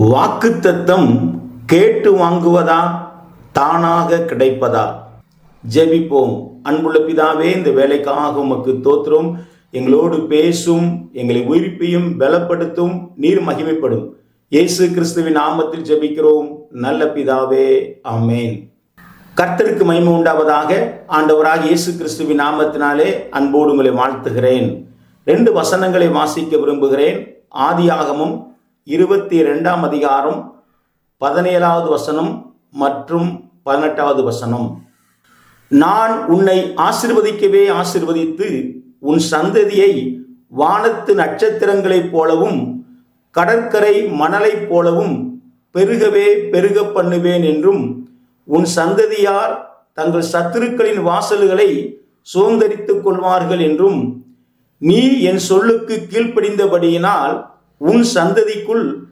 வாக்குத்தத்தம் கேட்டு வாங்குவதா? தானாக கிடைப்பதா? ஜெபிப்போம். அன்புள்ள பிதாவே இந்த வேலைக்காக உமக்கு தோத்திரம். எங்களோடு பேசும் எங்களை உயிர்ப்பையும் பலப்படுத்தும் நீர் மகிமைப்படும். இயேசு கிறிஸ்துவின் நாமத்தில் ஜெபிக்கிறோம். நல்ல பிதாவே ஆமென். கர்த்தருக்கு மகிமை உண்டாவதாக ஆண்டவராக இயேசு கிறிஸ்துவின் நாமத்தினாலே அன்போடு உங்களை வாழ்த்துகிறேன். ரெண்டு வசனங்களை வாசிக்க விரும்புகிறேன். ஆதியாகமும் இருபத்தி ரெண்டாம் அதிகாரம் பதினேழாவது வசனம் மற்றும் பதினெட்டாவது வசனம். நான் உன்னை ஆசிர்வதிக்கவே ஆசிர்வதித்து உன் சந்ததியை வானத்து நட்சத்திரங்களைப் போலவும் கடற்கரை மணலைப் போலவும் பெருகவே பெருக பண்ணுவேன் என்றும் உன் சந்ததியார் தங்கள் சத்துருக்களின் வாசல்களை சுதந்திரித்துக் கொள்வார்கள் என்றும் நீ என் சொல்லுக்கு கீழ்ப்படிந்தபடியினால் உன் சந்ததிக்குள்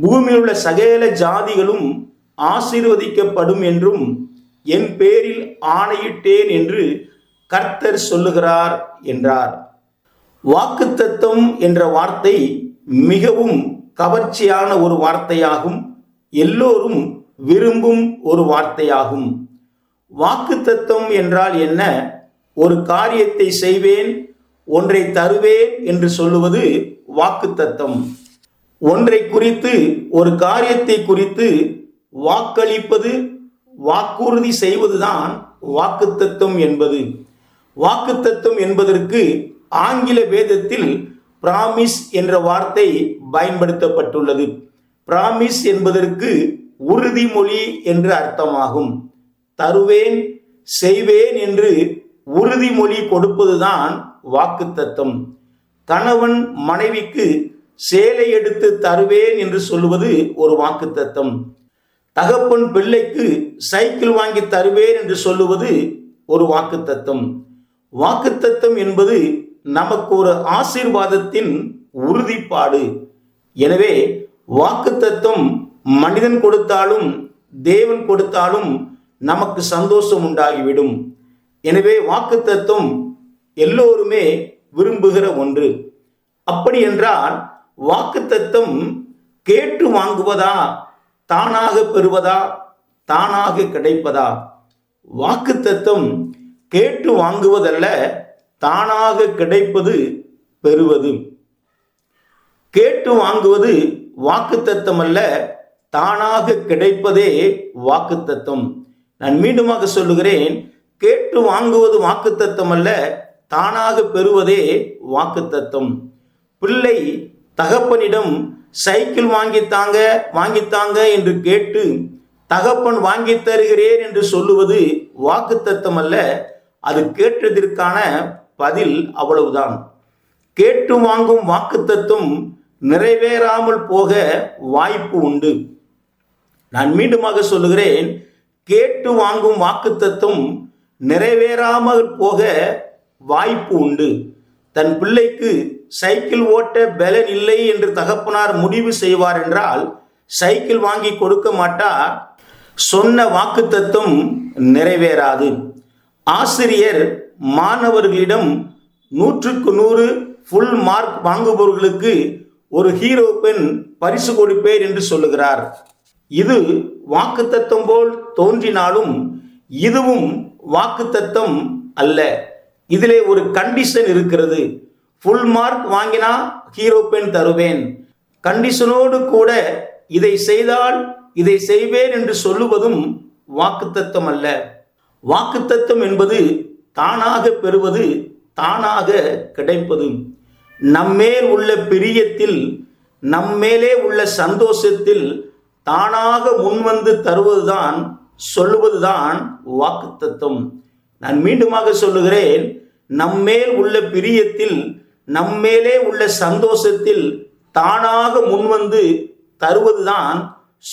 பூமியில் உள்ள சகல ஜாதிகளும் ஆசீர்வதிக்கப்படும் என்றும் என் பேரில் ஆணையிட்டேன் என்று கர்த்தர் சொல்லுகிறார் என்றார். வாக்குத்தத்தம் என்ற வார்த்தை மிகவும் கவர்ச்சியான ஒரு வார்த்தையாகும். எல்லோரும் விரும்பும் ஒரு வார்த்தையாகும். வாக்குத்தத்தம் என்றால் என்ன? ஒரு காரியத்தை செய்வேன் ஒன்றை தருவேன் என்று சொல்லுவது வாக்குத்தத்தம். ஒன்றை குறித்து ஒரு காரியத்தை குறித்து வாக்களிப்பது வாக்குறுதி செய்வதுதான் வாக்குத்தத்தம் என்பது. வாக்குத்தத்தம் என்பதற்கு ஆங்கில வேதத்தில் பிராமிஸ் என்ற வார்த்தை பயன்படுத்தப்பட்டுள்ளது. பிராமிஸ் என்பதற்கு உறுதிமொழி என்று அர்த்தமாகும். தருவேன் செய்வேன் என்று உறுதிமொழி கொடுப்பதுதான் வாக்குத்தத்தம். கணவன் மனைவிக்கு சேலை எடுத்து தருவேன் என்று சொல்லுவது ஒரு வாக்குத்தத்தம். தகப்பன் பிள்ளைக்கு சைக்கிள் வாங்கி தருவேன் என்று சொல்லுவது ஒரு வாக்குத்தத்தம். வாக்குத்தத்தம் என்பது நமக்கு ஒரு ஆசீர்வாதத்தின் உறுதிப்பாடு. எனவே வாக்குத்தத்தம் மனிதன் கொடுத்தாலும் தேவன் கொடுத்தாலும் நமக்கு சந்தோஷம் உண்டாகிவிடும். எனவே வாக்குத்தத்தம் எல்லோருமே விரும்புகிற ஒன்று. அப்படி என்றால் வாக்குத்தத்தம் கேட்டு வாங்குவதா தானாக பெறுவதா தானாக கிடைப்பதா? வாக்குத்தத்தம் கேட்டு வாங்குவதல்ல தானாக கிடைப்பது பெறுவது. கேட்டு வாங்குவது வாக்குத்தத்தம் அல்ல தானாக கிடைப்பதே வாக்குத்தத்தம் நான் மீண்டுமாக சொல்லுகிறேன் கேட்டு வாங்குவது வாக்குத்தத்தம் அல்ல தானாக பெறுவதே வாக்குத்தத்தம். பிள்ளை தகப்பனிடம் சைக்கிள் வாங்கித்தாங்க வாங்கித்தாங்க என்று கேட்டு தகப்பன் வாங்கி தருகிறேன் என்று சொல்லுவது வாக்குத்தத்தம் அல்ல அது கேட்டதற்கான பதில் அவ்வளவுதான். கேட்டு வாங்கும் வாக்குத்தத்தம் நிறைவேறாமல் போக வாய்ப்பு உண்டு. நான் மீண்டுமாக சொல்லுகிறேன் கேட்டு வாங்கும் வாக்குத்தத்தம் நிறைவேறாமல் போக வாய்ப்பு உண்டு. தன் பிள்ளைக்கு சைக்கிள் ஓட்ட பலன் இல்லை என்று தகப்பனார் முடிவு செய்வார் என்றால் சைக்கிள் வாங்கி கொடுக்க மாட்டார். சொன்ன வாக்குத்தத்தம் நிறைவேறாது. ஆசிரியர் மாணவர்களிடம் நூற்றுக்கு நூறு ஃபுல் மார்க் வாங்குபவர்களுக்கு ஒரு ஹீரோ பெண் பரிசு கொடுப்பேன் என்று சொல்லுகிறார். இது வாக்குத்தத்தம் போல் தோன்றினாலும் இதுவும் வாக்குத்தத்தம் அல்ல. இதிலே ஒரு கண்டிஷன் இருக்கிறது. ஃபுல் மார்க் வாங்கினா ஹீரோ பெண் தருவேன். கண்டிஷனோடு கூட இதை செய்தால் இதை செய்வேன் என்று சொல்லுவதும் வாக்குத்தத்தம் அல்ல. வாக்குத்தத்தம் என்பது தானாக பெறுவது தானாக கிடைப்பது. நம்மேல் உள்ள பிரியத்தில் நம்மேலே உள்ள சந்தோஷத்தில் தானாக முன்வந்து தருவதுதான் சொல்லுவதுதான் வாக்குத்தத்தம். நான் மீண்டுமாக சொல்லுகிறேன் நம்மேல் உள்ள பிரியத்தில் நம்மேலே உள்ள சந்தோஷத்தில் தானாக முன்வந்து தருவதுதான்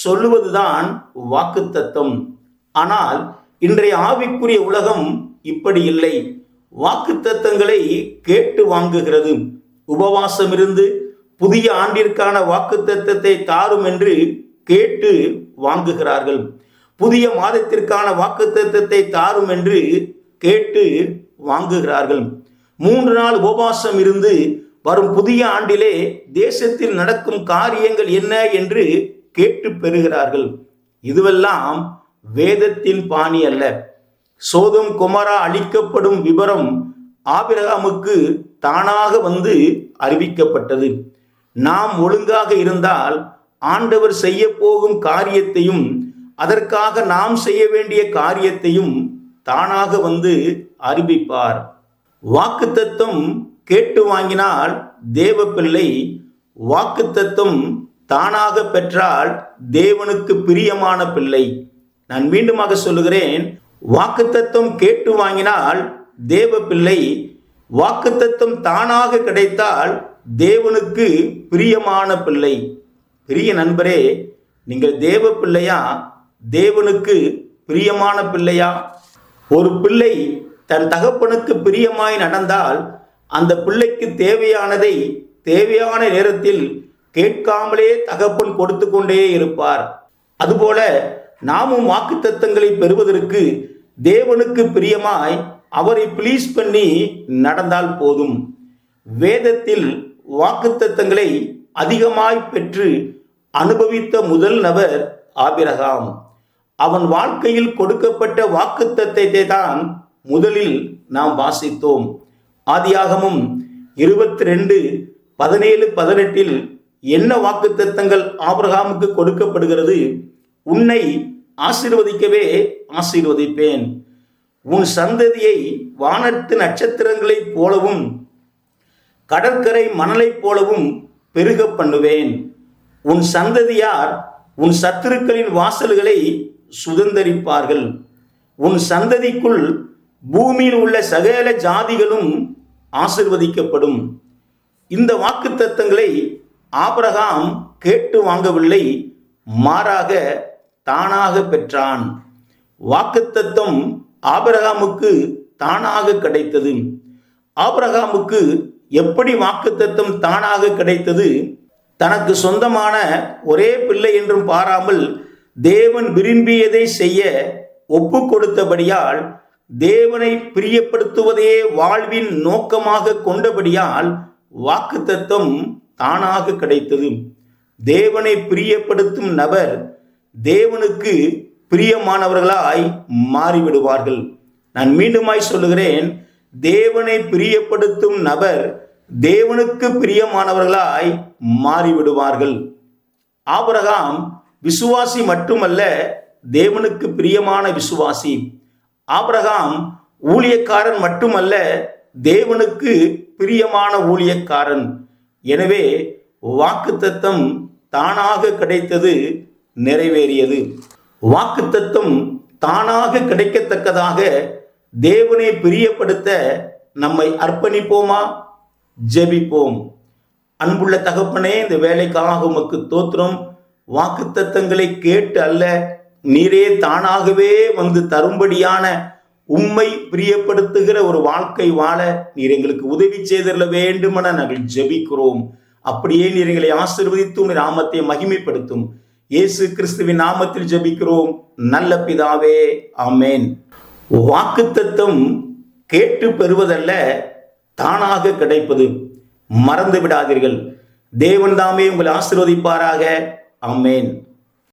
சொல்லுவதுதான் வாக்குத்தத்தம். ஆனால் இன்றைய ஆவிக்குரிய உலகம் இப்படி இல்லை. வாக்குத்தத்தங்களை கேட்டு வாங்குகிறது. உபவாசம் இருந்து புதிய ஆண்டிற்கான வாக்குத்தத்தத்தை தாரும் என்று கேட்டு வாங்குகிறார்கள். புதிய மாதத்திற்கான வாக்குத்தத்தத்தை தாரும் என்று கேட்டு வாங்குகிறார்கள். மூன்று நாள் உபவாசம் இருந்து வரும் புதிய ஆண்டிலே தேசத்தில் நடக்கும் காரியங்கள் என்ன என்று கேட்டு பெறுகிறார்கள். இதுவெல்லாம் வேதத்தின் பாணி அல்ல. சோதம் குமரா அளிக்கப்படும் விவரம் ஆபிரகாமுக்கு தானாக வந்து அறிவிக்கப்பட்டது. நாம் ஒழுங்காக இருந்தால் ஆண்டவர் செய்ய போகும் காரியத்தையும் அதற்காக நாம் செய்ய வேண்டிய காரியத்தையும் தானாக வந்து அறிவிப்பார். வாக்குத்தத்தம் கேட்டு வாங்கினால் தேவப்பிள்ளை வாக்குத்தத்தம் தானாக பெற்றால் தேவனுக்கு பிரியமான பிள்ளை. நான் மீண்டுமாக சொல்லுகிறேன் வாக்குத்தத்தம் கேட்டு வாங்கினால் தேவ பிள்ளை வாக்குத்தத்தம் தானாக கிடைத்தால் தேவனுக்கு பிரியமான பிள்ளை. பிரிய நண்பரே நீங்கள் தேவ பிள்ளையா தேவனுக்கு பிரியமான பிள்ளையா? ஒரு பிள்ளை தன் தகப்பனுக்கு பிரியமாய் நடந்தால் அந்த பிள்ளைக்கு தேவையானதை தேவையான நேரத்தில் கேட்காமலே தகப்பன் கொடுத்து கொண்டே இருப்பார். அதுபோல நாமும் வாக்குத்தத்தங்களை பெறுவதற்கு தேவனுக்கு பிரியமாய் அவரை ப்ளீஸ் பண்ணி நடந்தால் போதும். வேதத்தில் வாக்குத்தத்தங்களை அதிகமாய் பெற்று அனுபவித்த முதல் நபர் ஆபிரகாம். அவன் வாழ்க்கையில் கொடுக்கப்பட்ட வாக்குத்தத்தை தான் முதலில் நாம் வாசித்தோம். ஆதியாகமும் இருபத்தி ரெண்டு பதினேழு பதினெட்டில் என்ன வாக்குத்தத்தங்கள் ஆபிரகாமுக்கு கொடுக்கப்படுகிறது? உன்னை ஆசீர்வதிக்கவே ஆசீர்வதிப்பேன். உன் சந்ததியை வானத்து நட்சத்திரங்களைப் போலவும் கடற்கரை மணலைப் போலவும் பெருக பண்ணுவேன். உன் சந்ததியார் உன் சத்துருக்களின் வாசல்களை சுதந்தரிப்பார்கள். உன் சந்ததிக்குள் பூமியில் உள்ள சகல ஜாதிகளும் ஆசிர்வதிக்கப்படும். இந்த வாக்குத்தத்தங்களை ஆபரகாம் கேட்டு வாங்கவில்லை மாறாக தானாக பெற்றான். வாக்குத்தத்தம் ஆபரகாமுக்கு தானாக கிடைத்தது. ஆபரகாமுக்கு எப்படி வாக்குத்தத்தம் தானாக கிடைத்தது? தனக்கு சொந்தமான ஒரே பிள்ளை என்றும் பாராமல் தேவன் விரும்பியதை செய்ய ஒப்பு கொடுத்தபடியால் தேவனை பிரியப்படுத்துவதே வாழ்வின் நோக்கமாக கொண்டபடியால் வாக்குத்தத்தம் தானாக கிடைத்தது. தேவனை பிரியப்படுத்தும் நபர் தேவனுக்கு பிரியமானவர்களாய் மாறிவிடுவார்கள். நான் மீண்டுமாய் சொல்லுகிறேன் தேவனை பிரியப்படுத்தும் நபர் தேவனுக்கு பிரியமானவர்களாய் மாறிவிடுவார்கள். ஆபரகாம் விசுவாசி மட்டுமல்ல தேவனுக்கு பிரியமான விசுவாசி. ஆபிரகாம் ஊழியக்காரன் மட்டுமல்ல தேவனுக்கு பிரியமான ஊழியக்காரன். எனவே வாக்குத்தத்தம் தானாக கிடைத்தது நிறைவேறியது. வாக்குத்தத்தம் தானாக கிடைக்கத்தக்கதாக தேவனை பிரியப்படுத்த நம்மை அர்ப்பணிப்போமா? ஜெபிப்போம். அன்புள்ள தகப்பனே இந்த வேலைக்காக உமக்கு தோத்திரம். வாக்குத்தத்தங்களை கேட்டு அல்ல நீரே தானாகவே வந்து தரும்படியான உம்மை பிரியப்படுத்துகிற ஒரு வாழ்க்கை வாழ நீர் எங்களுக்கு உதவி செய்திருக்க வேண்டுமென நாங்கள் ஜெபிக்கிறோம். அப்படியே நீர் எங்களை ஆசிர்வதித்தும் நாமத்தை மகிமைப்படுத்தும். இயேசு கிறிஸ்துவின் நாமத்தில் ஜெபிக்கிறோம். நல்ல பிதாவே ஆமென். வாக்குத்தத்தம் கேட்டு பெறுவதல்ல தானாக கிடைப்பது. மறந்து விடாதீர்கள். தேவன் தாமே உங்களை ஆசிர்வதிப்பாராக. ஆமென்.